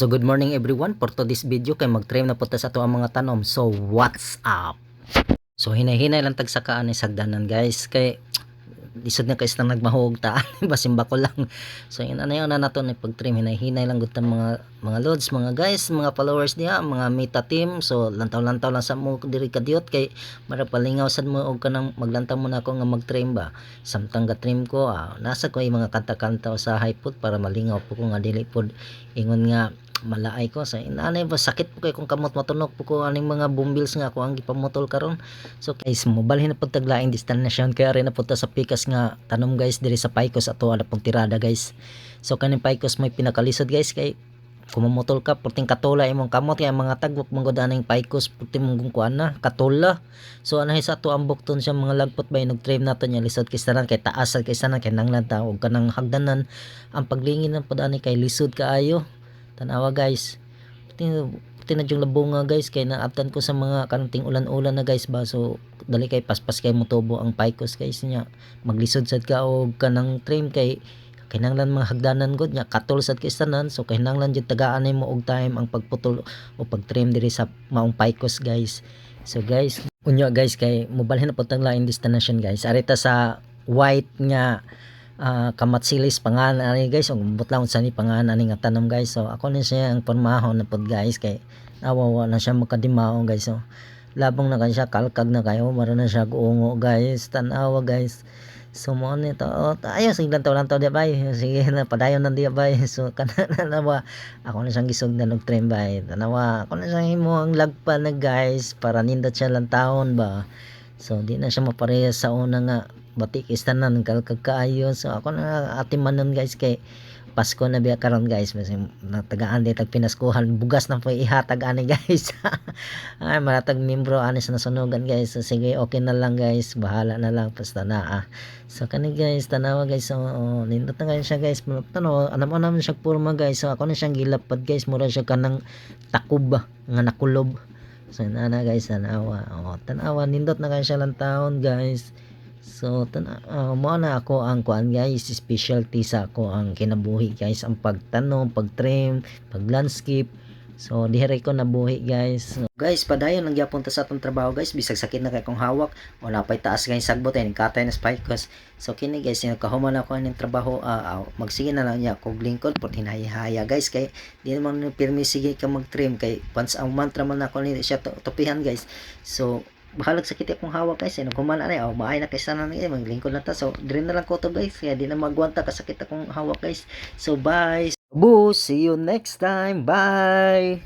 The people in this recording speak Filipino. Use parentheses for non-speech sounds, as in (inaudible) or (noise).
So good morning everyone. For today's video kay mag-trim na punta sa ato ang mga tanom. So what's up? So hinay-hinay lang tagsakaan ni sagdanan guys. Kay lisod na kayo nang nagmahog taan (laughs) basimba ko lang. So yun ano yun na nato ni pag-trim? Hinay-hinay lang gud mga mga loads mga guys mga followers niya mga meta team. So lantaw-lantaw lang sa mo diri kadiot kay mara palingaw sad mo og kanang maglantaw mo na ako nga mag-trim ba. Samtang ga trim ko ah, nasa ko yung mga kanta-kanta sa high foot para malingaw po ko nga dili pod. Ingon nga malaay ko sa inanay ba sakit po kay kung kamot matunog po ko aning mga bumbills nga ako ang gipamotol karon. So guys mobalhin na pud taglaing destination kaya rin na punta sa pikas nga tanom guys diri sa Paicos ato ana pong tirada guys. So kaning Paicos may pinakalisod guys kay kumamotol ka puting katola imong kamot kaya mga tagwak mong godaning Paicos puting mong kuan na katola. So anahay sa ato ang bukton siya mga lagpot ba nag-trim nato niya lisod kay sanan kay taas kay sanan kay nanglan ta og kanang hagdanan. Ang paglingin ng podani kay lisod kaayo tanawa guys. Na yung labunga guys kay naaptan ko sa mga kanting ulan-ulan na guys ba? So dali kay paspas kay motobo ang paikos guys niya. Maglisod sad ka og kanang trim kay kinanglan mga hagdanan gud nya katol sad kay tanan. So kinanglan jud tagaan mo og time ang pagputol o pagtrim diri sa maong paikos guys. So guys unyo guys kay mobalhin na pud tang lain destination guys. Arita sa white nga ah, kamatsilis pangalan ani guys. Ug butlang sa ni pangalan ani nga tanom guys. So ako na siya ang pormahon na pod guys. Kay awawa na siya makadimaon guys. So labong na kay siya kalkag na kayo. Mara na siya guungo guys. Tanawa guys. So mo ni to. Oh, tayo sige lang to di bay (laughs) sige na padayon na di bay (laughs) so (laughs) kana na ba ako na siyang gisugdan og trim bay tanawa ako na siyang himo ang lagpa na guys para nindot siya lang taon ba? So di na siya maparehas sa una nga batik istanan kalkag kaayo so ako na atimanon guys kay Pasko na biya karon guys. Mas natagaan di tag pinaskuhan. Bugas na po ihatag ani (laughs) guys. Ay maratag membro ani sa nasunugan guys. So, sige okay na lang guys. Bahala na lang. Basta na ah. so kani guys tanawa guys. So oh, nindot na guys siya guys. Tanaw mo naman siya porma guys. So ako na siyang gilapad guys. Mura siya kanang takub nga nakulob. So nana guys. Tanawa. Oh, tanawa. Nindot na guys siya lang taon guys So, tana, uh, mo na ako ang kuan guys, specialty sa ako ang kinabuhi guys, ang pagtanom, pagtrim, paglandscape. So, dihere ko nabuhi guys. So, guys, padayon lang gyapon ta sa atong trabaho guys, bisag sakit na kay kong hawak, wala pay taas guys sagbot ay katay na spikes. So, kini guys, yung kahuman ako ng trabaho, uh, magsige na lang niya kog lingkod por hinahihaya guys kay di naman pirmi sige ka mag-trim kay once ang mantra man ako ni siya to- tupihan guys. So, bahalag sakit akong hawak guys eh. Nagkumana na oh maay na kaysa na nga maglingkod na ta. So dire na lang ko to guys. Kaya di na magwanta kasakit akong hawak guys. So bye. Boo, see you next time. Bye